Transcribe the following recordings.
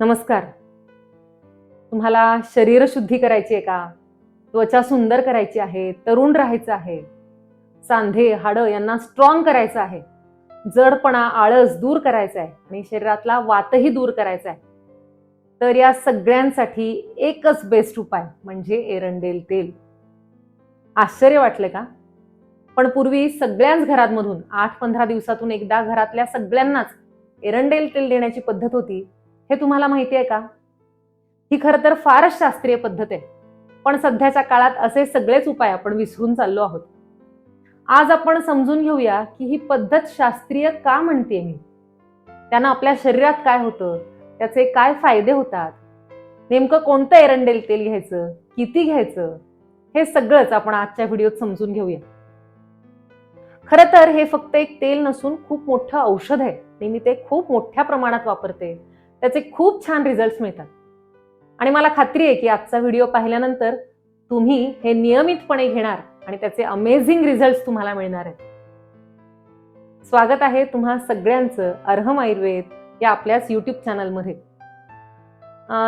नमस्कार. तुम्हाला शरीर शुद्धी करायची आहे का? त्वचा सुंदर करायची आहे तरुण राहायचं आहे. सांधे हाडं यांना स्ट्रॉंग करायचं आहे. जडपणा आळस दूर करायचा आहे आणि शरीरातला वातही दूर करायचा आहे. तर या सगळ्यांसाठी एकच बेस्ट उपाय म्हणजे एरंडेल तेल. आश्चर्य वाटलं का? पण पूर्वी सगळ्याच घरांमधून आठ पंधरा दिवसातून एकदा घरातल्या सगळ्यांनाच एरंडेल तेल देण्याची पद्धत होती. हे तुम्हाला माहिती आहे का? ही खरं तर फारच शास्त्रीय पद्धत आहे. पण सध्याच्या काळात असे सगळेच उपाय आपण विसरून चाललो आहोत. आज आपण समजून घेऊया की ही पद्धत शास्त्रीय का म्हणते मी? त्यानं आपल्या शरीरात काय होतं? त्याचे काय फायदे होतात? नेमकं कोणतं एरंडेल तेल घ्यायचं? किती घ्यायचं? हे सगळंच आपण आजच्या व्हिडिओत समजून घेऊया. खरं तर हे फक्त एक तेल नसून खूप मोठं औषध आहे. आणि मी ते खूप मोठ्या प्रमाणात वापरते. त्याचे खूप छान रिझल्ट मिळतात. आणि मला खात्री आहे की आजचा व्हिडिओ पाहिल्यानंतर तुम्ही हे नियमितपणे घेणार आणि त्याचे अमेझिंग रिझल्ट तुम्हाला मिळणार आहेत. स्वागत आहे तुम्हा सगळ्यांचं अर्हम आयुर्वेद या आपल्याच युट्यूब चॅनलमध्ये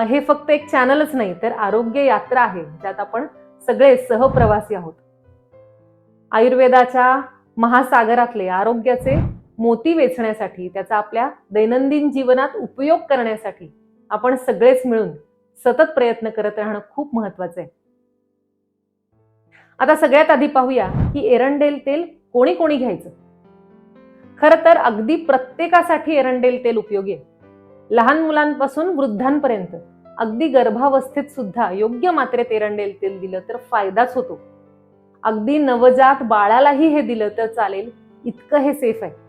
हे फक्त एक चॅनलच नाही तर आरोग्य यात्रा आहे ज्यात आपण सगळे सहप्रवासी आहोत. आयुर्वेदाच्या महासागरातले आरोग्याचे मोती वेचण्यासाठी त्याचा आपल्या दैनंदिन जीवनात उपयोग करण्यासाठी आपण सगळेच मिळून सतत प्रयत्न करत राहणं खूप महत्वाचं आहे. आता सगळ्यात आधी पाहूया की एरंडेल तेल कोणी कोणी घ्यायचं? खरं तर अगदी प्रत्येकासाठी एरंडेल तेल उपयोगी आहे. लहान मुलांपासून वृद्धांपर्यंत अगदी गर्भावस्थेत सुद्धा योग्य मात्रेत एरंडेल तेल दिलं तर फायदाच होतो. अगदी नवजात बाळालाही हे दिलं तर चालेल इतकं हे सेफ आहे.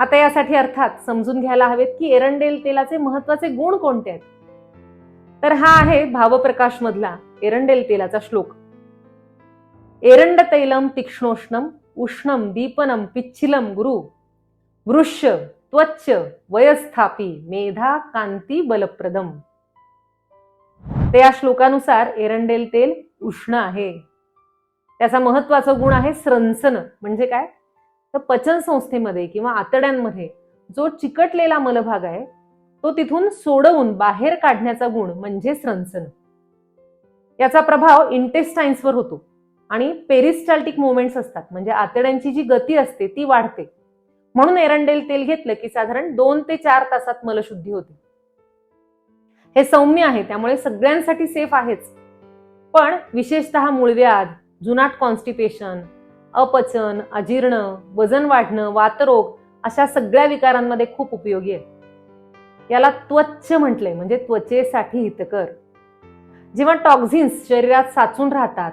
आता यासाठी अर्थात समजून घ्यायला हवेत की एरंडेल तेलाचे महत्त्वाचे गुण कोणते आहेत? तर हा आहे भावप्रकाश मधला एरंडेल तेलाचा श्लोक. एरंड तैलम तीक्ष्णोष्णम उष्णम दीपनम पिच्छिलम गुरु। वृष्य त्वच्च वयस्थापी मेधा कांती बलप्रदम। तर या श्लोकानुसार एरंडेल तेल उष्ण आहे. त्याचा महत्त्वाचा गुण आहे स्रंसन म्हणजे काय? तर पचन संस्थेमध्ये किंवा आतड्यांमध्ये जो चिकटलेला मलभाग आहे तो तिथून सोडवून बाहेर काढण्याचा गुण म्हणजे स्रंसन. याचा प्रभाव इंटेस्टाईन्सवर होतो आणि पेरिस्टाल्टिक मुवमेंट्स असतात म्हणजे आतड्यांची जी गती असते ती वाढते. म्हणून एरंडेल तेल घेतलं की साधारण दोन ते चार तासात मलशुद्धी होते. हे सौम्य आहे त्यामुळे सगळ्यांसाठी सेफ आहेच. पण विशेषतः मूळव्याध जुनाट कॉन्स्टिपेशन अपचन अजीर्ण वजन वाढणं वातरोग अशा सगळ्या विकारांमध्ये खूप उपयोगी आहे. याला त्वच्छ म्हटलंय म्हणजे त्वचेसाठी हितकर. जेव्हा टॉक्झिन्स शरीरात साचून राहतात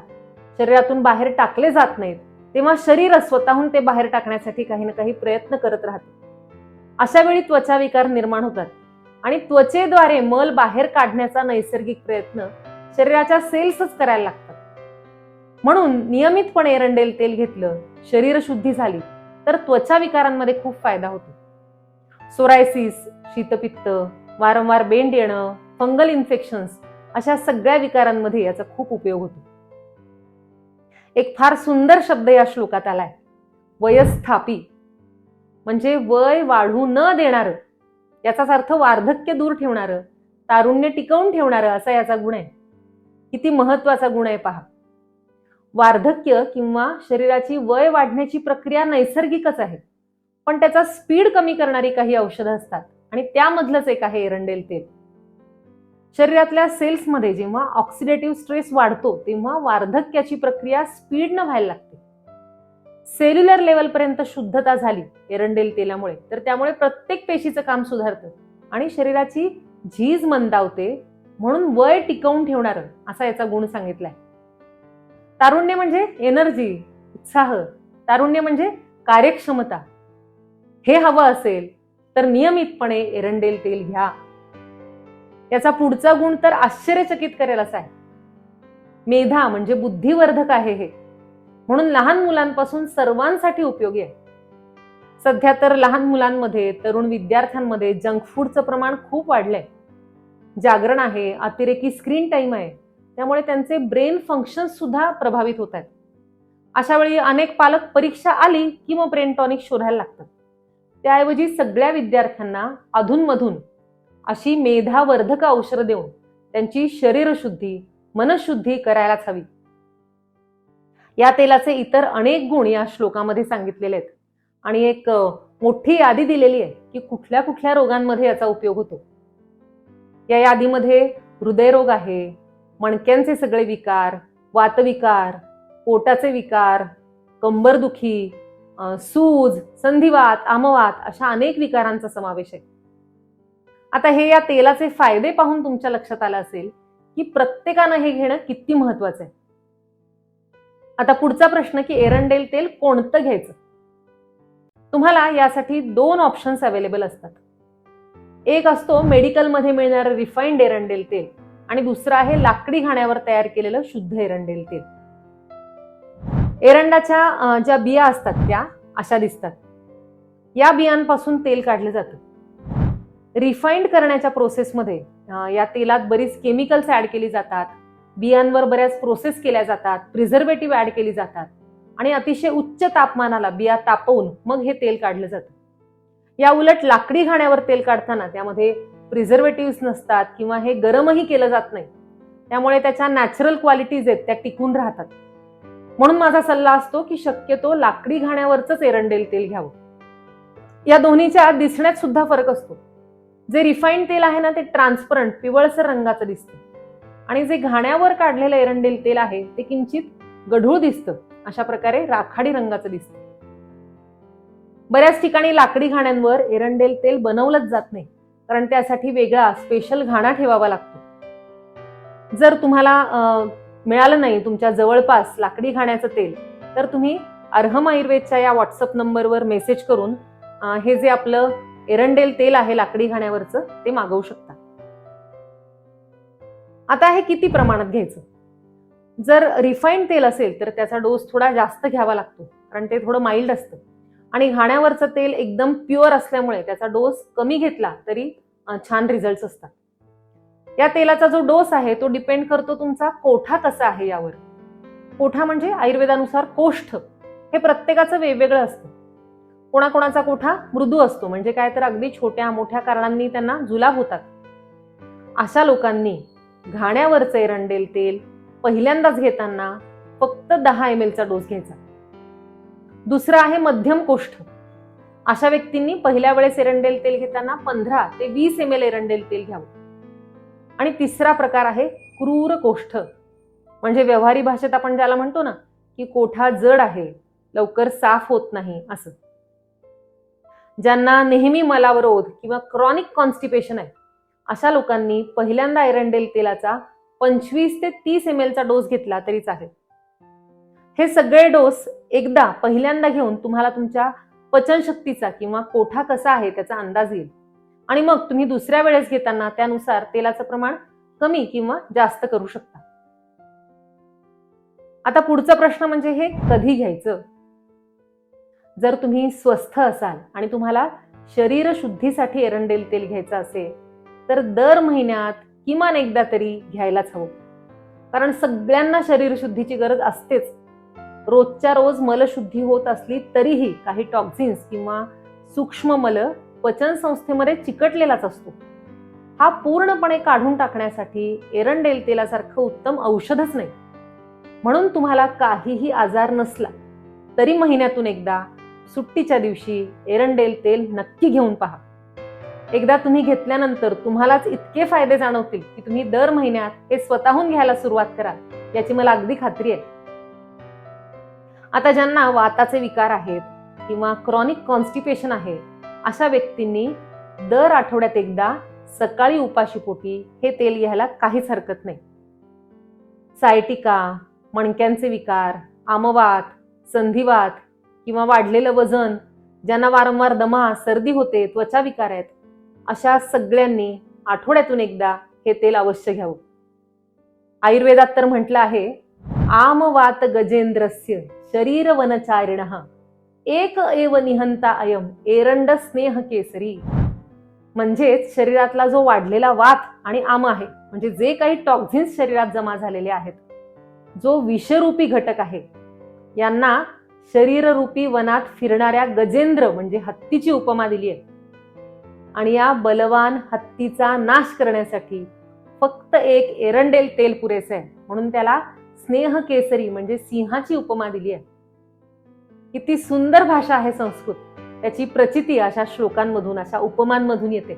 शरीरातून बाहेर टाकले जात नाहीत तेव्हा शरीर स्वतःहून ते बाहेर टाकण्यासाठी काही ना काही प्रयत्न करत राहते. अशा वेळी त्वचा विकार निर्माण होतात आणि त्वचेद्वारे मल बाहेर काढण्याचा नैसर्गिक प्रयत्न शरीराच्या सेल्सच करायला लागतात. म्हणून नियमितपणे एरंडेल तेल घेतलं शरीर शुद्धी झाली तर त्वचा विकारांमध्ये खूप फायदा होतो. सोरायसिस शीतपित्त वारंवार बेंड येणं फंगल इन्फेक्शन्स अशा सगळ्या विकारांमध्ये याचा खूप उपयोग होतो. एक फार सुंदर शब्द या श्लोकात आलाय. वयस्थापी म्हणजे वय वाढू न देणारं याचाच अर्थ वार्धक्य दूर ठेवणारं तारुण्य टिकवून ठेवणारं असा याचा गुण आहे. किती महत्त्वाचा गुण आहे पहा. वार्धक्य किंवा शरीराची वय वाढण्याची प्रक्रिया नैसर्गिकच आहे. पण त्याचा स्पीड कमी करणारी काही औषधं असतात आणि त्यामधलंच एक आहे एरंडेल तेल. शरीरातल्या सेल्समध्ये जेव्हा ऑक्सिडेटिव्ह स्ट्रेस वाढतो तेव्हा वार्धक्याची प्रक्रिया स्पीडनं व्हायला लागते. सेल्युलर लेवलपर्यंत शुद्धता झाली एरंडेल तेलामुळे तर त्यामुळे प्रत्येक पेशीचं काम सुधारतं आणि शरीराची झीज मंदावते म्हणून वय टिकवून ठेवणार असा याचा गुण सांगितलाय. तारुण्य म्हणजे एनर्जी उत्साह. तारुण्य म्हणजे कार्यक्षमता. हे हवं असेल तर नियमितपणे एरंडेल तेल घ्या. याचा पुढचा गुण तर आश्चर्यचकित करेल असा आहे. मेधा म्हणजे बुद्धिवर्धक आहे हे. म्हणून लहान मुलांपासून सर्वांसाठी उपयोगी आहे. सध्या तर लहान मुलांमध्ये तरुण विद्यार्थ्यांमध्ये जंक फूडचं प्रमाण खूप वाढलंय. जागरण आहे अतिरेकी स्क्रीन टाइम आहे. त्यामुळे त्यांचे ब्रेन फंक्शन सुद्धा प्रभावित होत आहेत. अशा वेळी अनेक पालक परीक्षा आली की मग ब्रेन टॉनिक शोधायला लागतात. त्याऐवजी सगळ्या विद्यार्थ्यांना अधूनमधून अशी मेधावर्धक औषधं देऊन त्यांची शरीरशुद्धी मनशुद्धी करायलाच हवी. या तेलाचे इतर अनेक गुण या श्लोकामध्ये सांगितलेले आहेत. आणि एक मोठी यादी दिलेली आहे की कुठल्या कुठल्या रोगांमध्ये याचा उपयोग होतो. या यादीमध्ये हृदयरोग आहे मणक्यांचे सगळे विकार वातविकार पोटाचे विकार कंबरदुखी सूज संधिवात आमवात अशा अनेक विकारांचा समावेश आहे. आता हे या तेलाचे फायदे पाहून तुमच्या लक्षात आलं असेल की प्रत्येकानं हे घेणं किती महत्वाचं आहे. आता पुढचा प्रश्न की एरंडेल तेल कोणतं घ्यायचं? तुम्हाला यासाठी दोन ऑप्शन्स अवेलेबल असतात. एक असतो मेडिकलमध्ये मिळणारं रिफाईंड एरंडेल तेल. आणि दुसरं आहे लाकडी घाण्यावर तयार केलेलं शुद्ध एरंडेल तेल. एरंडाच्या ज्या बिया असतात त्या अशा दिसतात. या बियांपासून तेल काढलं जातं. रिफाईंड करण्याच्या प्रोसेसमध्ये या तेलात बरीच केमिकल्स ऍड केली जातात. बियांवर बऱ्याच प्रोसेस केल्या जातात. प्रिझर्वेटिव्ह ऍड केली जातात. आणि अतिशय उच्च तापमानाला बिया तापवून मग हे तेल काढलं जातं. या उलट लाकडी घाण्यावर तेल काढताना त्यामध्ये प्रिझर्वेटिव्ह नसतात किंवा हे गरमही केलं जात नाही त्यामुळे त्याच्या नॅचरल क्वालिटीज आहेत त्या टिकून राहतात. म्हणून माझा सल्ला असतो की शक्यतो लाकडी घाण्यावरच एरंडेल तेल घ्यावं. या दोन्हीच्या दिसण्यात सुद्धा फरक असतो. जे रिफाईंड तेल आहे ना ते ट्रान्सपरंट पिवळसर रंगाचं दिसतं. आणि जे घाण्यावर काढलेलं एरंडेल तेल आहे ते किंचित गढूळ दिसतं अशा प्रकारे राखाडी रंगाचं दिसतं. बऱ्याच ठिकाणी लाकडी घाण्यांवर एरंडेल तेल बनवलंच जात नाही. कारण त्यासाठी वेगळा स्पेशल घाणा ठेवावा लागतो. जर तुम्हाला मिळालं नाही तुमच्या जवळपास लाकडी घाण्याचं तेल तर तुम्ही अर्हम आयुर्वेदच्या या व्हॉट्सअप नंबरवर मेसेज करून हे जे आपलं एरंडेल तेल आहे लाकडी घाण्यावरचं ते मागवू शकता. आता हे किती प्रमाणात घ्यायचं? जर रिफाईंड तेल असेल तर त्याचा डोस थोडा जास्त घ्यावा लागतो कारण ते थोडं माइल्ड असतं. आणि घाण्यावरचं तेल एकदम प्युअर असल्यामुळे त्याचा डोस कमी घेतला तरी छान रिझल्ट असतात. या तेलाचा जो डोस आहे तो डिपेंड करतो तुमचा कोठा कसा आहे यावर. कोठा म्हणजे आयुर्वेदानुसार कोष्ठ. हे प्रत्येकाचं वेगवेगळं असतं. कोणाकोणाचा कोठा मृदू असतो म्हणजे काय तर अगदी छोट्या मोठ्या कारणांनी त्यांना जुलाब होतात. अशा लोकांनी घाण्यावरचं एरंडेल तेल पहिल्यांदाच घेताना फक्त दहा एम चा डोस घ्यायचा. दुसरं आहे मध्यम कोष्ठ. अशा व्यक्तींनी पहिल्या वेळेस एरंडेल तेल घेताना पंधरा ते वीस एम एल एरंडेल तेल घ्यावं. आणि तिसरा प्रकार आहे क्रूर कोष्ठ. म्हणजे व्यवहारी भाषेत आपण ज्याला म्हणतो ना की कोठा जड आहे लवकर साफ होत नाही असं. ज्यांना नेहमी मलावरोध किंवा क्रॉनिक कॉन्स्टिपेशन आहे अशा लोकांनी पहिल्यांदा एरंडेल तेलाचा पंचवीस ते तीस एम चा डोस घेतला तरी चालेल हे सगळे डोस एकदा पहिल्यांदा घेऊन तुम्हाला तुमच्या पचनशक्तीचा किंवा कोठा कसा आहे त्याचा अंदाज येईल. आणि मग तुम्ही दुसऱ्या वेळेस घेताना त्यानुसार तेलाचं प्रमाण कमी किंवा जास्त करू शकता. आता पुढचा प्रश्न म्हणजे हे कधी घ्यायचं? जर तुम्ही स्वस्थ असाल आणि तुम्हाला शरीर शुद्धीसाठी एरंडेल तेल घ्यायचं असेल तर दर महिन्यात किमान एकदा तरी घ्यायलाच हवं. कारण सगळ्यांना शरीर शुद्धीची गरज असतेच. रोजच्या रोज मलशुद्धी होत असली तरीही काही टॉक्झिन्स किंवा सूक्ष्म मल पचन संस्थेमध्ये चिकटलेलाच असतो. हा पूर्णपणे काढून टाकण्यासाठी एरंडेल तेलासारखं उत्तम औषधच नाही. म्हणून तुम्हाला काहीही आजार नसला तरी महिन्यातून एकदा सुट्टीच्या दिवशी एरंडेल तेल नक्की घेऊन पहा. एकदा तुम्ही घेतल्यानंतर तुम्हालाच इतके फायदे जाणवतील की तुम्ही दर महिन्यात हे स्वतःहून घ्यायला सुरुवात कराल याची मला अगदी खात्री आहे. आता ज्यांना वाताचे विकार आहेत किंवा क्रॉनिक कॉन्स्टिपेशन आहे अशा व्यक्तींनी दर आठवड्यात एकदा सकाळी उपाशीपोटी हे तेल घ्यायला काहीच हरकत नाही. सायटिका मणक्यांचे विकार आमवात संधिवात किंवा वाढलेलं वजन ज्यांना वारंवार दमा सर्दी होते त्वचा विकार आहेत अशा सगळ्यांनी आठवड्यातून एकदा हे तेल अवश्य घ्यावं. आयुर्वेदात तर म्हटलं आहे आमवात गजेंद्रस्य. शरीरवनचारिण। एक एव निहंता अयम एरंड स्नेह केसरी म्हणजेच शरीरातला जो वाढलेला वात आणि आम आहे म्हणजे जे काही टॉक्झिन्स शरीरात जमा झालेले आहेत जो विषरूपी घटक आहे यांना शरीररूपी वनात फिरणाऱ्या गजेंद्र म्हणजे हत्तीची उपमा दिली आहे आणि या बलवान हत्तीचा नाश करण्यासाठी फक्त एक एरंडेल तेल पुरेसे आहे म्हणून त्याला स्नेह केसरी म्हणजे सिंहाची उपमा दिली आहे. किती सुंदर भाषा आहे संस्कृत. त्याची प्रचिती अशा श्लोकांमधून अशा उपमांमधून येते.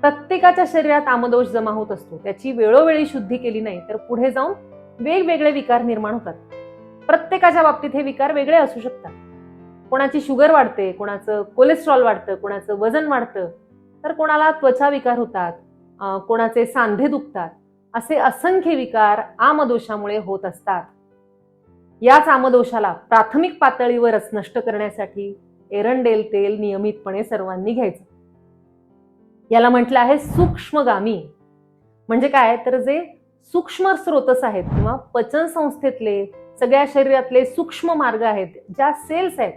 प्रत्येकाच्या शरीरात आमदोष जमा होत असतो. त्याची वेळोवेळी शुद्धी केली नाही तर पुढे जाऊन वेगवेगळे विकार निर्माण होतात. प्रत्येकाच्या बाबतीत हे विकार वेगळे असू शकतात. कोणाची शुगर वाढते कोणाचं कोलेस्ट्रॉल वाढतं कोणाचं वजन वाढतं तर कोणाला त्वचा विकार होतात कोणाचे सांधे दुखतात असे असंख्य विकार आमदोषामुळे होत असतात. याच आमदोषाला प्राथमिक पातळीवरच नष्ट करण्यासाठी एरंडेल तेल नियमितपणे सर्वांनी घ्यायचं. याला म्हटलं आहे सूक्ष्मगामी. म्हणजे काय? तर जे सूक्ष्म स्रोतस आहेत किंवा पचन संस्थेतले सगळ्या शरीरातले सूक्ष्म मार्ग आहेत ज्या सेल्स आहेत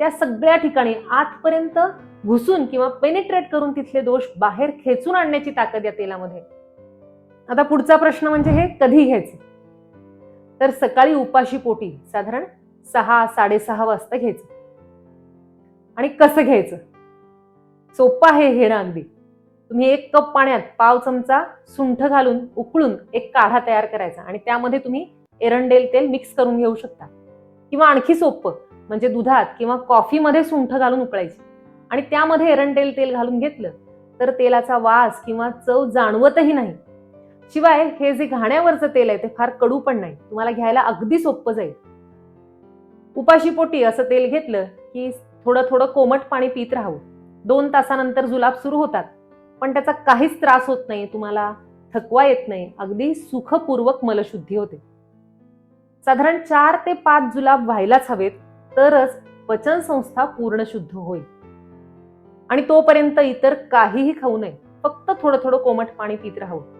त्या सगळ्या ठिकाणी आतपर्यंत घुसून किंवा पेनिट्रेट करून तिथले दोष बाहेर खेचून आणण्याची ताकद या तेलामध्ये आता पुढचा प्रश्न म्हणजे हे कधी घ्यायचं? तर सकाळी उपाशी पोटी साधारण सहा साडेसहा वाजता घ्यायचं. आणि कसं घ्यायचं? सोपं आहे घेणं अगदी. तुम्ही एक कप पाण्यात पाव चमचा सुंठ घालून उकळून एक काढा तयार करायचा आणि त्यामध्ये तुम्ही एरंडेल तेल मिक्स करून घेऊ शकता. किंवा आणखी सोपं म्हणजे दुधात किंवा कॉफीमध्ये सुंठ घालून उकळायची. आणि त्यामध्ये एरंडेल तेल घालून घेतलं तर तेलाचा वास किंवा चव जाणवतही नाही. शिवाय हे जे घाण्यावरचं तेल आहे ते फार कडू पण नाही. तुम्हाला घ्यायला अगदी सोपं जाईल. उपाशी पोटी असं तेल घेतलं की थोडं थोडं कोमट पाणी पित राहावं. दोन तासानंतर जुलाब सुरू होतात. पण त्याचा काहीच त्रास होत नाही तुम्हाला थकवा येत नाही अगदी सुखपूर्वक मलशुद्धी होते. साधारण चार ते पाच जुलाब व्हायलाच हवेत तरच पचन संस्था पूर्ण शुद्ध होईल. आणि तोपर्यंत इतर काहीही खाऊ नये फक्त थोडं थोडं कोमट पाणी पित राहावं.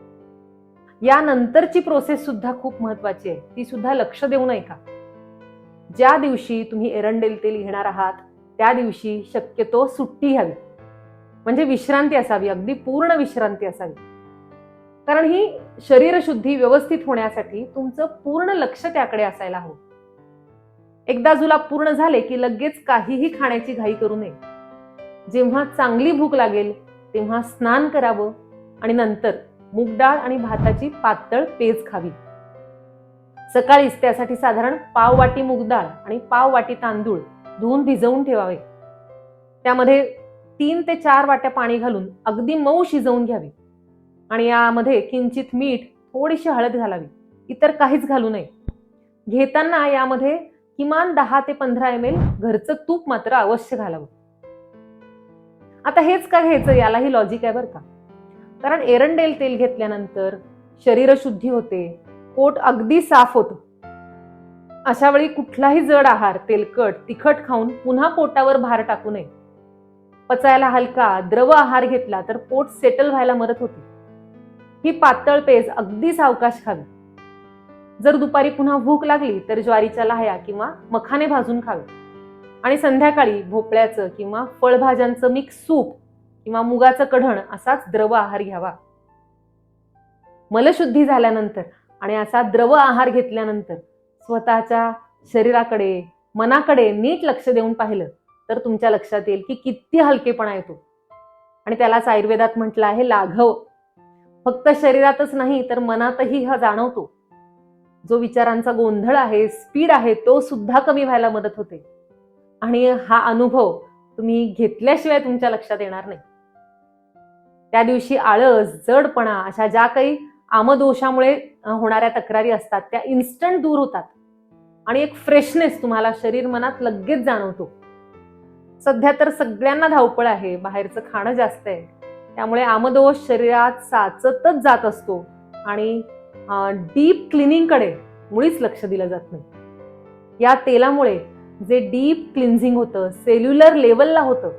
यानंतरची प्रोसेस सुद्धा खूप महत्वाची आहे. ती सुद्धा लक्ष देऊ नये का? ज्या दिवशी तुम्ही एरंडेल तेल घेणार आहात त्या दिवशी शक्यतो सुट्टी घ्यावी. म्हणजे विश्रांती असावी अगदी पूर्ण विश्रांती असावी. कारण ही शरीरशुद्धी व्यवस्थित होण्यासाठी तुमचं पूर्ण लक्ष त्याकडे असायला हवं. एकदा जुलाब पूर्ण झाले की लगेच काहीही खाण्याची घाई करू नये. जेव्हा चांगली भूक लागेल तेव्हा स्नान करावं आणि नंतर मूग डाळ आणि भाताची पातळ पेज खावी. सकाळीच त्यासाठी साधारण पाव वाटी मूग डाळ आणि पाव वाटी तांदूळ धुवून भिजवून ठेवावे. त्यामध्ये तीन ते चार वाट्या पाणी घालून अगदी मऊ शिजवून घ्यावी. आणि यामध्ये किंचित मीठ थोडीशी हळद घालावी. इतर काहीच घालू नये. घेताना यामध्ये किमान दहा ते पंधरा एम एल घरचं तूप मात्र अवश्य घालावं. आता हेच का घ्यायचं यालाही लॉजिक आहे बरं का. कारण एरंडेल तेल घेतल्यानंतर शरीरशुद्धी होते पोट अगदी साफ होतं. अशा वेळी कुठलाही जड आहार तेलकट तिखट खाऊन पुन्हा पोटावर भार टाकू नये. पचायला हलका द्रव आहार घेतला तर पोट सेटल व्हायला मदत होते. ही पातळ पेज अगदी सावकाश खावी. जर दुपारी पुन्हा भूक लागली तर ज्वारीच्या लाह्या किंवा मखाने भाजून खावे. आणि संध्याकाळी भोपळ्याचं किंवा फळभाज्यांचं मिक्स सूप किंवा मुगाचं कढण असाच द्रव आहार घ्यावा. मलशुद्धी झाल्यानंतर आणि असा द्रव आहार घेतल्यानंतर स्वतःच्या शरीराकडे मनाकडे नीट लक्ष देऊन पाहिलं तर तुमच्या लक्षात येईल की किती हलकेपणा येतो. आणि त्यालाच आयुर्वेदात म्हटलं आहे लाघव. फक्त शरीरातच नाही तर मनातही हा जाणवतो. जो विचारांचा गोंधळ आहे स्पीड आहे तो सुद्धा कमी व्हायला मदत होते. आणि हा अनुभव तुम्ही घेतल्याशिवाय तुमच्या लक्षात येणार नाही. त्या दिवशी आळस जडपणा अशा ज्या काही आमदोषामुळे होणाऱ्या तक्रारी असतात त्या इन्स्टंट दूर होतात. आणि एक फ्रेशनेस तुम्हाला शरीर मनात लगेच जाणवतो. सध्या तर सगळ्यांना धावपळ आहे बाहेरचं खाणं जास्त आहे. त्यामुळे आमदोष शरीरात साचतच जात असतो आणि डीप क्लिनिंगकडे मुळीच लक्ष दिलं जात नाही. या तेलामुळे जे डीप क्लिन्झिंग होतं सेल्युलर लेवलला होतं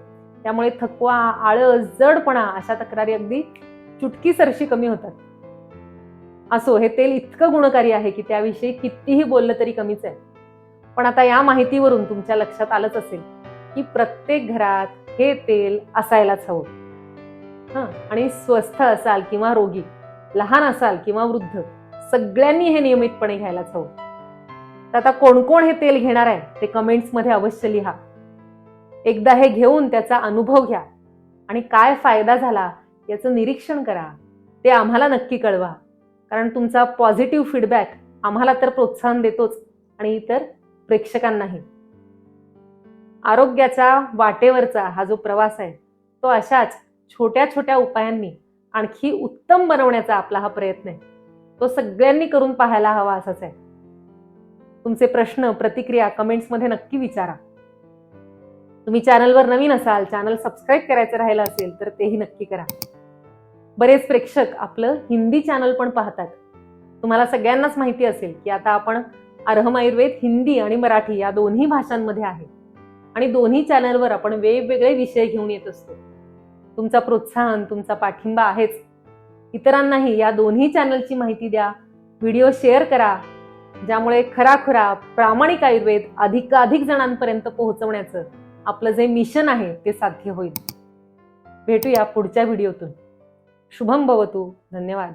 त्यामुळे थकवा आळस जडपणा अशा तक्रारी अगदी चुटकीसरशी कमी होतात. असो हे तेल इतकं गुणकारी आहे की त्याविषयी कितीही बोललं तरी कमीच आहे. पण आता या माहितीवरून तुमच्या लक्षात आलंच असेल की प्रत्येक घरात हे तेल असायलाच हवं. हं आणि स्वस्थ असाल किंवा रोगी लहान असाल किंवा वृद्ध सगळ्यांनी हे नियमितपणे घ्यायलाच हवं. तर आता कोण कोण हे तेल घेणार आहे ते कमेंट्समध्ये अवश्य लिहा. एकदा हे घेऊन त्याचा अनुभव घ्या. आणि काय फायदा झाला याचं निरीक्षण करा. ते आम्हाला नक्की कळवा. कारण तुमचा पॉझिटिव्ह फीडबॅक आम्हाला तर प्रोत्साहन देतोच आणि इतर प्रेक्षकांनाही. आरोग्याचा वाटेवरचा हा जो प्रवास आहे तो अशाच छोट्या छोट्या उपायांनी आणखी उत्तम बनवण्याचा आपला हा प्रयत्न आहे. तो सगळ्यांनी करून पाहायला हवा असाच आहे. तुमचे प्रश्न प्रतिक्रिया कमेंट्समध्ये नक्की विचारा. तुम्ही चॅनलवर नवीन असाल चॅनल सबस्क्राईब करायचं राहिलं असेल तर तेही नक्की करा. बरेच प्रेक्षक आपलं हिंदी चॅनल पण पाहतात. तुम्हाला सगळ्यांनाच माहिती असेल की आता आपण अर्हम आयुर्वेद हिंदी आणि मराठी या दोन्ही भाषांमध्ये आहे. आणि दोन्ही चॅनलवर आपण वेगवेगळे विषय घेऊन येत असतो. तुमचा प्रोत्साहन तुमचा पाठिंबा आहेच. इतरांनाही या दोन्ही चॅनलची माहिती द्या व्हिडिओ शेअर करा ज्यामुळे खराखुरा प्रामाणिक आयुर्वेद अधिकाधिक जणांपर्यंत पोहोचवण्याचं आपलं जे मिशन आहे ते साध्य होईल. भेटूया पुढच्या व्हिडिओतून. शुभम भवतू धन्यवाद.